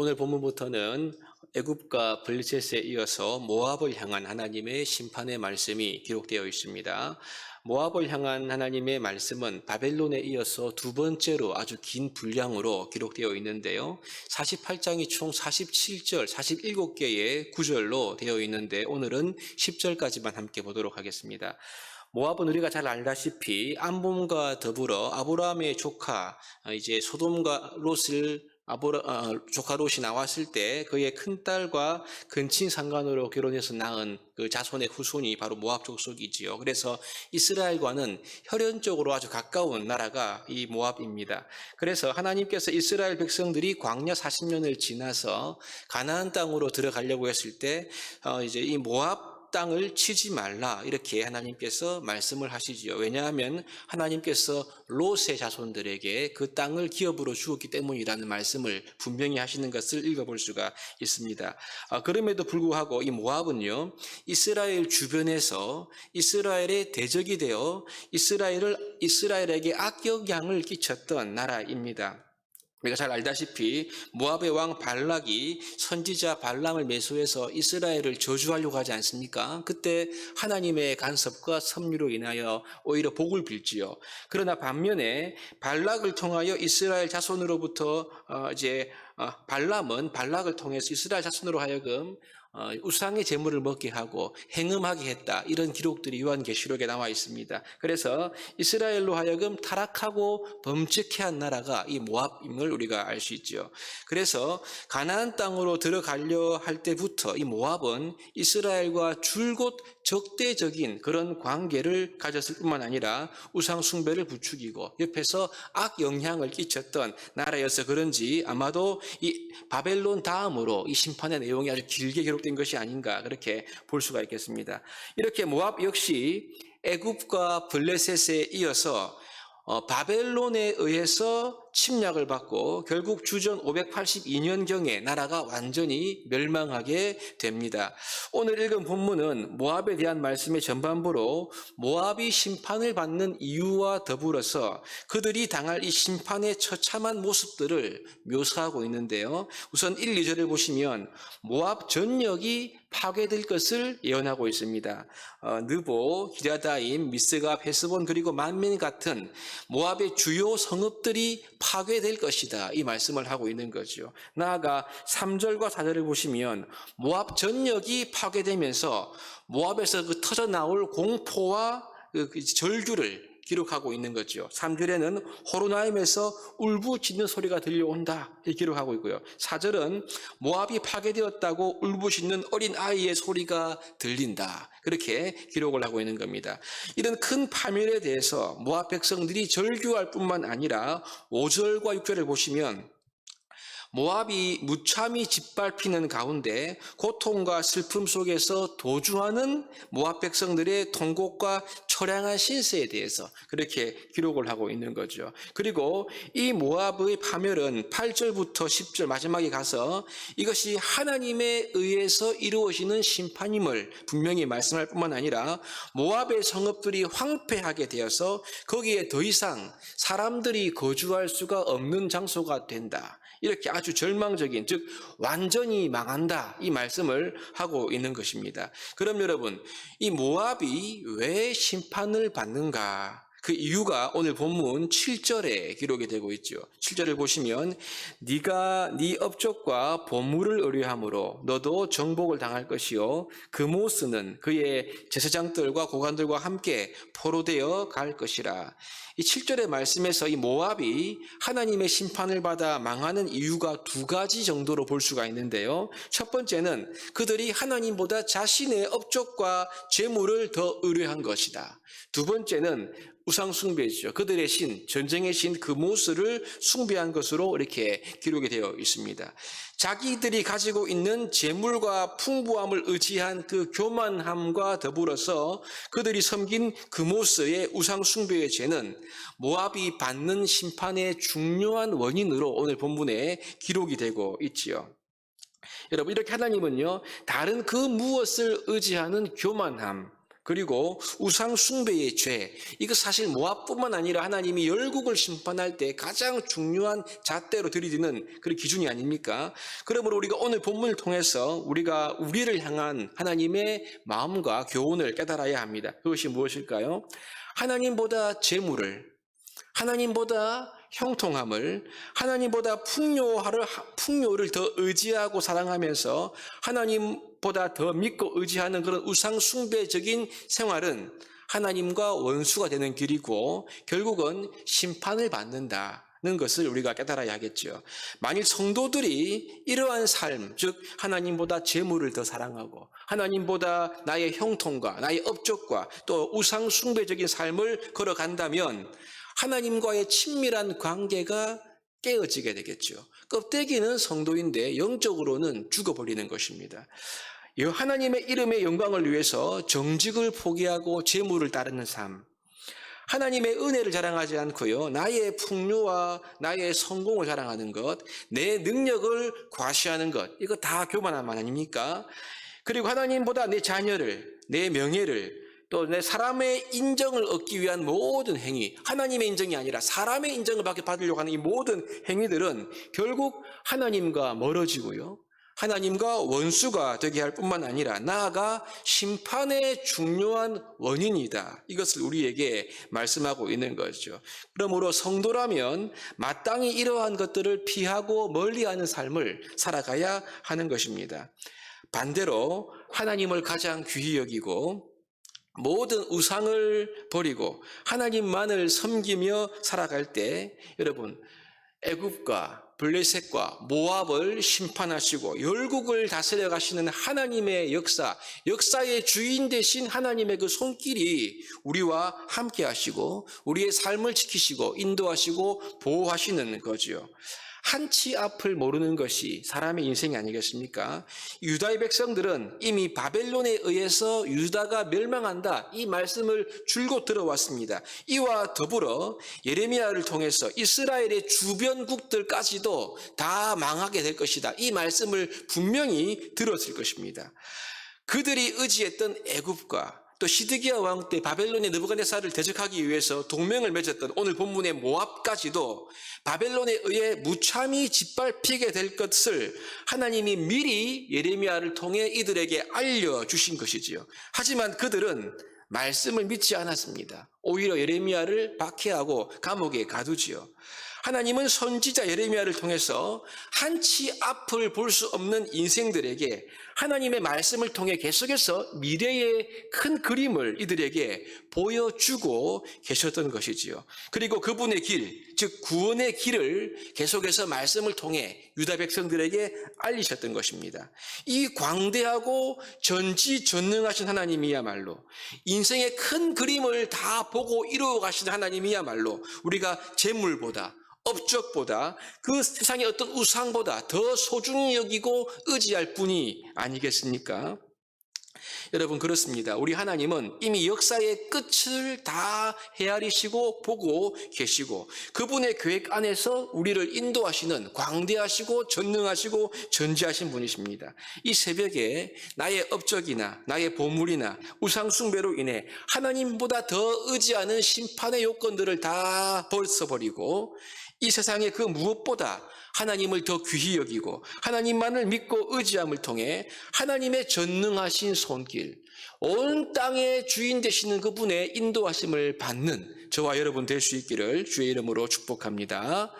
오늘 본문부터는 애굽과 블리셋에 이어서 모압을 향한 하나님의 심판의 말씀이 기록되어 있습니다. 모압을 향한 하나님의 말씀은 바벨론에 이어서 두 번째로 아주 긴 분량으로 기록되어 있는데요. 48장이 총 47절, 47개의 구절로 되어 있는데 오늘은 10절까지만 함께 보도록 하겠습니다. 모압은 우리가 잘 알다시피 암몬과 더불어 아브라함의 조카 어, 이제 소돔과 롯을 아브라 어, 조카 롯이 나왔을 때 그의 큰 딸과 근친 상간으로 결혼해서 낳은 그 자손의 후손이 바로 모압 족속이지요. 그래서 이스라엘과는 혈연적으로 아주 가까운 나라가 이 모압입니다. 그래서 하나님께서 이스라엘 백성들이 광야 40년을 지나서 가나안 땅으로 들어가려고 했을 때 어, 이제 이 모압 땅을 치지 말라 이렇게 하나님께서 말씀을 하시지요. 왜냐하면 하나님께서 롯의 자손들에게 그 땅을 기업으로 주었기 때문이라는 말씀을 분명히 하시는 것을 읽어볼 수가 있습니다. 아, 그럼에도 불구하고 이 모압은요 이스라엘 주변에서 이스라엘의 대적이 되어 이스라엘을 이스라엘에게 악영향을 끼쳤던 나라입니다. 우리가 잘 알다시피 모압의 왕 발락이 선지자 발람을 매수해서 이스라엘을 저주하려고 하지 않습니까? 그때 하나님의 간섭과 섭리로 인하여 오히려 복을 빌지요. 그러나 반면에 발락을 통하여 이스라엘 자손으로부터 어, 이제 어, 발람은 발락을 통해서 이스라엘 자손으로 하여금 어, 우상의 제물을 먹게 하고 행음하게 했다. 이런 기록들이 요한계시록에 나와 있습니다. 그래서 이스라엘로 하여금 타락하고 범죄케 한 나라가 이 모압임을 우리가 알 수 있죠. 그래서 가나안 땅으로 들어가려 할 때부터 이 모압은 이스라엘과 줄곧 적대적인 그런 관계를 가졌을 뿐만 아니라 우상 숭배를 부추기고 옆에서 악 영향을 끼쳤던 나라여서 그런지 아마도 이 바벨론 다음으로 이 심판의 내용이 아주 길게 기록 된 것이 아닌가 그렇게 볼 수가 있겠습니다. 이렇게 모압 역시 애굽과 블레셋에 이어서 어, 바벨론에 의해서 침략을 받고 결국 주전 582년경에 나라가 완전히 멸망하게 됩니다. 오늘 읽은 본문은 모압에 대한 말씀의 전반부로 모압이 심판을 받는 이유와 더불어서 그들이 당할 이 심판의 처참한 모습들을 묘사하고 있는데요. 우선 1, 2절을 보시면 모압 전역이 파괴될 것을 예언하고 있습니다. 어, 느보, 기라다임, 미스가, 베스본 그리고 만민 같은 모압의 주요 성읍들이 파괴될 것이다. 이 말씀을 하고 있는 거죠. 나아가 3절과 4절을 보시면 모압 전역이 파괴되면서 모압에서 그 터져 나올 공포와 그 절규를 기록하고 있는 거죠. 3절에는 호로나임에서 울부짖는 소리가 들려온다. 이렇게 기록하고 있고요. 4절은 모압이 파괴되었다고 울부짖는 어린 아이의 소리가 들린다. 그렇게 기록을 하고 있는 겁니다. 이런 큰 파멸에 대해서 모압 백성들이 절규할 뿐만 아니라 5절과 6절을 보시면 모압이 무참히 짓밟히는 가운데 고통과 슬픔 속에서 도주하는 모압 백성들의 통곡과 처량한 신세에 대해서 그렇게 기록을 하고 있는 거죠. 그리고 이 모압의 파멸은 8절부터 10절 마지막에 가서 이것이 하나님에 의해서 이루어지는 심판임을 분명히 말씀할 뿐만 아니라 모압의 성읍들이 황폐하게 되어서 거기에 더 이상 사람들이 거주할 수가 없는 장소가 된다. 이렇게 아주 절망적인, 즉, 완전히 망한다. 이 말씀을 하고 있는 것입니다. 그럼 여러분, 이 모압이 왜 심판을 받는가? 그 이유가 오늘 본문 7절에 기록이 되고 있죠. 7절을 보시면 네가 네 업적과 보물을 의뢰함으로 너도 정복을 당할 것이요 그모스는 그의 제사장들과 고관들과 함께 포로되어 갈 것이라. 이 7절의 말씀에서 이 모압이 하나님의 심판을 받아 망하는 이유가 두 가지 정도로 볼 수가 있는데요. 첫 번째는 그들이 하나님보다 자신의 업적과 재물을 더 의뢰한 것이다. 두 번째는 우상 숭배죠. 그들의 신, 전쟁의 신 그 모습을 숭배한 것으로 이렇게 기록이 되어 있습니다. 자기들이 가지고 있는 재물과 풍부함을 의지한 그 교만함과 더불어서 그들이 섬긴 그 모습의 우상 숭배의 죄는 모압이 받는 심판의 중요한 원인으로 오늘 본문에 기록이 되고 있지요. 여러분 이렇게 하나님은요 다른 그 무엇을 의지하는 교만함 그리고 우상 숭배의 죄. 이거 사실 모압뿐만 아니라 하나님이 열국을 심판할 때 가장 중요한 잣대로 들이드는 그런 기준이 아닙니까? 그러므로 우리가 오늘 본문을 통해서 우리가 우리를 향한 하나님의 마음과 교훈을 깨달아야 합니다. 그것이 무엇일까요? 하나님보다 재물을 하나님보다 형통함을 하나님보다 풍요를 풍요를 더 의지하고 사랑하면서 하나님보다 더 믿고 의지하는 그런 우상 숭배적인 생활은 하나님과 원수가 되는 길이고 결국은 심판을 받는다 는 것을 우리가 깨달아야 하겠죠. 만일 성도들이 이러한 삶, 즉 하나님보다 재물을 더 사랑하고 하나님보다 나의 형통과 나의 업적과 또 우상 숭배적인 삶을 걸어간다면 하나님과의 친밀한 관계가 깨어지게 되겠죠. 껍데기는 성도인데 영적으로는 죽어버리는 것입니다. 이 하나님의 이름의 영광을 위해서 정직을 포기하고 재물을 따르는 삶. 하나님의 은혜를 자랑하지 않고요. 나의 풍요와 나의 성공을 자랑하는 것, 내 능력을 과시하는 것. 이거 다 교만한 말 아닙니까? 그리고 하나님보다 내 자녀를, 내 명예를, 또 내 사람의 인정을 얻기 위한 모든 행위, 하나님의 인정이 아니라 사람의 인정을 받으려고 하는 이 모든 행위들은 결국 하나님과 멀어지고요. 하나님과 원수가 되게 할 뿐만 아니라 나아가 심판의 중요한 원인이다. 이것을 우리에게 말씀하고 있는 거죠. 그러므로 성도라면 마땅히 이러한 것들을 피하고 멀리하는 삶을 살아가야 하는 것입니다. 반대로 하나님을 가장 귀히 여기고 모든 우상을 버리고 하나님만을 섬기며 살아갈 때 여러분 애굽과 블레셋과 모압을 심판하시고 열국을 다스려 가시는 하나님의 역사, 역사의 주인 되신 하나님의 그 손길이 우리와 함께 하시고 우리의 삶을 지키시고 인도하시고 보호하시는 거지요. 한 치 앞을 모르는 것이 사람의 인생이 아니겠습니까? 유다의 백성들은 이미 바벨론에 의해서 유다가 멸망한다. 이 말씀을 줄곧 들어왔습니다. 이와 더불어 예레미야를 통해서 이스라엘의 주변국들까지도 다 망하게 될 것이다. 이 말씀을 분명히 들었을 것입니다. 그들이 의지했던 애굽과 또 시드기야 왕 때 바벨론의 느부갓네살을 대적하기 위해서 동맹을 맺었던 오늘 본문의 모압까지도 바벨론에 의해 무참히 짓밟히게 될 것을 하나님이 미리 예레미야를 통해 이들에게 알려 주신 것이지요. 하지만 그들은 말씀을 믿지 않았습니다. 오히려 예레미야를 박해하고 감옥에 가두지요. 하나님은 선지자 예레미야를 통해서 한치 앞을 볼 수 없는 인생들에게 하나님의 말씀을 통해 계속해서 미래의 큰 그림을 이들에게 보여주고 계셨던 것이지요. 그리고 그분의 길, 즉 구원의 길을 계속해서 말씀을 통해 유다 백성들에게 알리셨던 것입니다. 이 광대하고 전지전능하신 하나님이야말로 인생의 큰 그림을 다 보고 이루어 가시는 하나님이야말로 우리가 재물보다 업적보다 그 세상의 어떤 우상보다 더 소중히 여기고 의지할 뿐이 아니겠습니까? 여러분 그렇습니다. 우리 하나님은 이미 역사의 끝을 다 헤아리시고 보고 계시고 그분의 계획 안에서 우리를 인도하시는 광대하시고 전능하시고 전지하신 분이십니다. 이 새벽에 나의 업적이나 나의 보물이나 우상 숭배로 인해 하나님보다 더 의지하는 심판의 요건들을 다 벌써 버리고 이 세상의 그 무엇보다 하나님을 더 귀히 여기고 하나님만을 믿고 의지함을 통해 하나님의 전능하신 손길, 온 땅의 주인 되시는 그분의 인도하심을 받는 저와 여러분 될 수 있기를 주의 이름으로 축복합니다.